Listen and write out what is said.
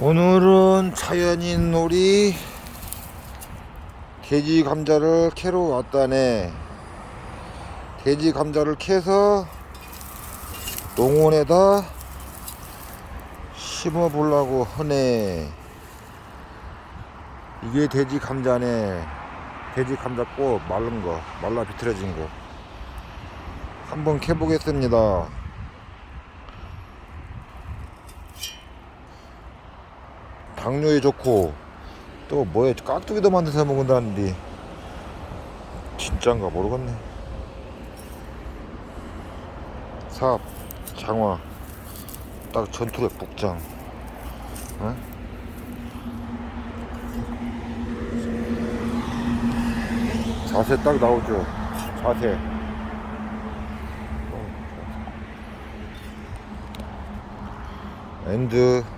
오늘은 자연인 놀이 돼지 감자를 캐러 왔다네. 돼지 감자를 캐서 농원에다 심어 보려고 하네. 이게 돼지 감자네. 돼지 감자 꽃 마른 거, 말라 비틀어진 거. 한번 캐보겠습니다. 당뇨에 좋고 또 뭐에 깍두기도 만들어서 먹는다는데 진짠가 모르겠네. 삽, 장화, 딱 전투의 복장. 어? 자세 딱 나오죠. 자세. 어, 엔드.